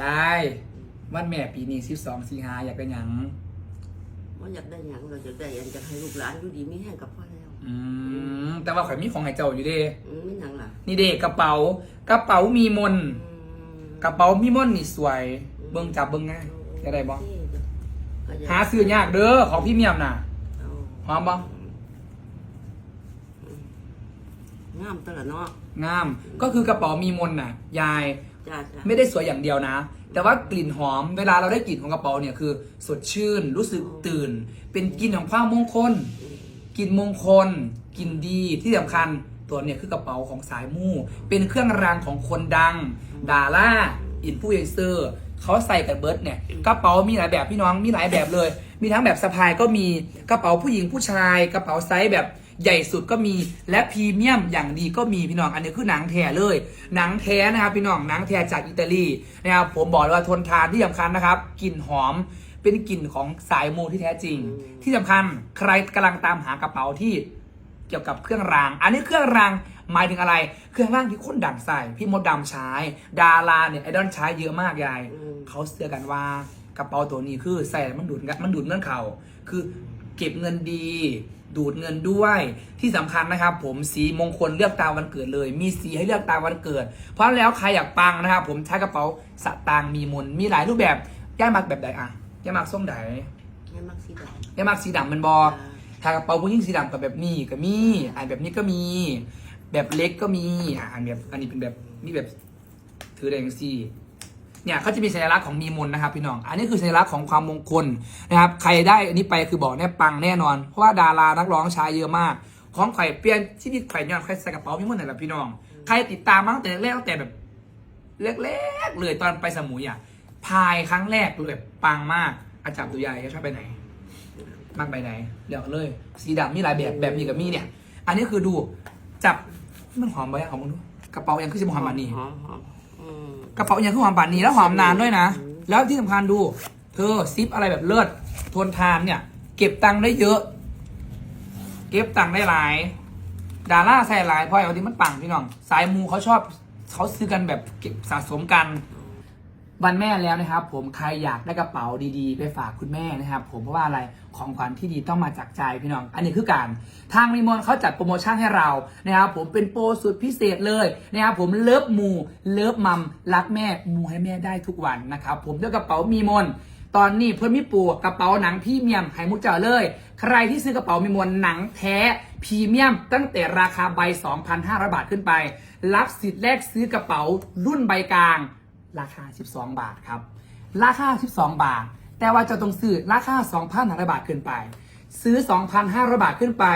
ยายวันแม่ปีนี้สิบสองสิงหาอยากเป็นหยังว่าอยากได้หยังเราจะได้อันจะให้ลูกหลานอยู่ดีไม่แห้งกับพ่อแล้วอืมแต่ว่าข่อยมีของให้เจ้าอยู่เด้อืมไม่หยังล่ะนี่เด้กระเป๋า กระเป๋ามีมนต์อืมกระเป๋ามีมนต์นี่สวย เบิ่งจับเบิ่งง่ายจะได้บ่ก็จะหาซื้อยากเด้อของพี่เมียมน่ะ เอาหอมบ่งามตวละเนาะ งาม ก็คือกระเป๋ามีมนต์น่ะ ยาย จ้าจ้า ไม่ได้สวยอย่างเดียวนะ แต่ว่ากลิ่นหอมเวลาเราได้กลิ่นของกระเป๋าเนี่ยคือ สดชื่นรู้สึกตื่น เป็นกลิ่นของความมงคลกลิ่นมงคลกลิ่นดีที่สำคัญตัวเนี่ยคือกระเป๋าของสายมู่ เป็นเครื่องรางของคนดัง ดาราอินฟลูเอนเซอร์เขาใส่กันเบิร์ดเนี่ยกระเป๋ามีหลายแบบพี่น้องมีหลายแบบเลย มีทั้งแบบสะพายก็มีกระเป๋าผู้หญิงผู้ชาย กระเป๋าไซส์แบบ ใหญ่สุดก็มีและพรีเมียมอย่างดีก็มีพี่น้อง อันนี้คือหนังแท้เลย หนังแท้นะครับพี่น้องหนังแท้จากอิตาลีนะครับผมบอกเลยว่าทนทานที่สำคัญนะครับกลิ่นหอมเป็นกลิ่นของสายมูที่แท้จริง ที่สำคัญใครกำลังตามหากระเป๋าที่เกี่ยวกับเครื่องราง อันนี้เครื่องรางหมายถึงอะไร เครื่องรางที่คนดังใส่ พี่มดดำใช้ ดาราเนี่ยไอดอลใช้เยอะมากยาย เขาเชื่อกันว่ากระเป๋าตัวนี้คือใส่แล้วมันดูดเงินมันดูดเงินเขาคือ เก็บเงินดี ดูดเงินด้วยที่สำคัญนะครับ ผมสีมงคลเลือกตามวันเกิดเลย มีสีให้เลือกตามวันเกิด เพราะแล้วใครอยากปังนะครับ ผมใช้กระเป๋าสตางค์มีมนต์มีหลายรูปแบบย่ามักแบบใดอะย่ามักส้มใดแค่มักสีดำย่ามักสีดำมันบอถ้ากระเป๋าผู้หญิงสีดำกับแบบนี้ก็มีอ่านแบบนี้ก็มี แบบเล็กก็มีอ่าอันแบบอันนี้เป็นแบบนี่แบบถือแดจังซี่ เนี่ยเขาจะมีสัญลักษณ์ของมีมนนะครับพี่น้อง อันนี้คือสัญลักษณ์ของความมงคลนะครับ ใครได้อันนี้ไปคือบอกแน่ปังแน่นอน เพราะว่าดารานักร้องใช้เยอะมาก ของไข่เปลี่ยนที่นี่ไข่ย้อนไข่ใส่กระเป๋ามีมนต์ไหนแบบพี่น้อง ใครติดตามมาตั้งแต่แรกตั้งแต่แบบแรกๆเลยตอนไปสมุยอะ พายครั้งแรกเลยแบบปังมาก อาจารย์ตัวใหญ่ชอบไปไหนมากไปไหนเดี๋ยวเลย สีดำมีหลายแบบแบบนี้กับมีเนี่ย อันนี้คือดูจับมันหอมไปอะของมึงดูกระเป๋ายังคือสิบหอมบานนี้ กระเป๋ายังคือหอมบานนี้แล้วหอมนานด้วยนะ แล้วที่สำคัญดู เธอซิปอะไรแบบเลิศทนทานเนี่ย เก็บตังค์ได้เยอะ เก็บตังค์ได้หลาย ดาราใส่หลายเพราะอย่างที่มันปังพี่น้อง สายมูเขาชอบเขาซื้อกันแบบเก็บสะสมกัน วันแม่แล้วนะครับ ผมใครอยากได้กระเป๋าดีๆ ไปฝากคุณแม่นะครับ ผมเพราะว่าอะไรของขวัญที่ดีต้องมาจากใจพี่น้อง อันนี้คือการทางรีมอนเขาจัดโปรโมชั่นให้เรานะครับผมเป็นโปรสุดพิเศษเลยนะครับผมเลิฟมูเลิฟมัมรักแม่มูให้แม่ได้ทุกวันนะครับผมด้วยกระเป๋ามีมนตอนนี้เพื่อนมิปูกระเป๋าหนังพรีเมียมไฮมุกเจอเลย ใครที่ซื้อกระเป๋ามีมวลหนังแท้พรีเมียม ตั้งแต่ราคาใบ 2,500 บาทขึ้นไป รับสิทธิ์แรกซื้อกระเป๋ารุ่นใบกลาง ราคา 12 บาทครับ ราคา 12 บาท แต่ว่าจะต้องซื้อราคา 2,500 บาทขึ้นไป ซื้อ 2,500 บาทขึ้นไป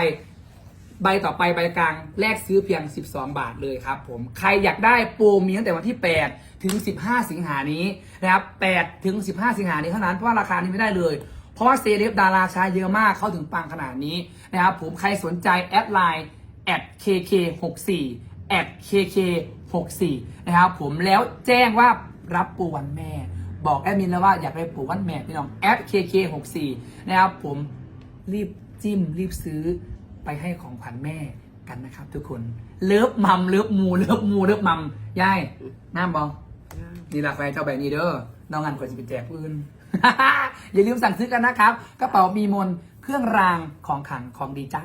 ใบต่อไปใบกลางแลกซื้อเพียง 12 บาทเลยครับผม ใครอยากได้โปรมีตั้งแต่วันที่ 8 ถึง 15 สิงหานี้นะครับ 8 ถึง 15 สิงหานี้เท่านั้น เพราะว่าราคานี้ไม่ได้เลยเพราะว่าเซเลบดาราใช้เยอะมากเขาถึงปังขนาดนี้นะครับผมใครสนใจแอดไลน์แอด kk64 แอด kk64 นะครับผมแล้วแจ้งว่า รับปูวันแม่ บอกแอดมินแล้วว่าอยากได้ปูวันแม่พี่น้องแอด kk64 นะครับผมรีบจิ้มรีบซื้อไปให้ของขวัญแม่กันนะครับ ทุกคนเลิฟมัมเลิฟมูเลิฟมูเลิฟมัมยายน้ำบองงามนี่ละแฟนเจ้าแบบนี้เด้อน้องงานควรจะไปแจกปืนอย่าลืมสั่งซื้อกันนะครับกระเป๋ามีมนเครื่องรางของขังของดีจ้า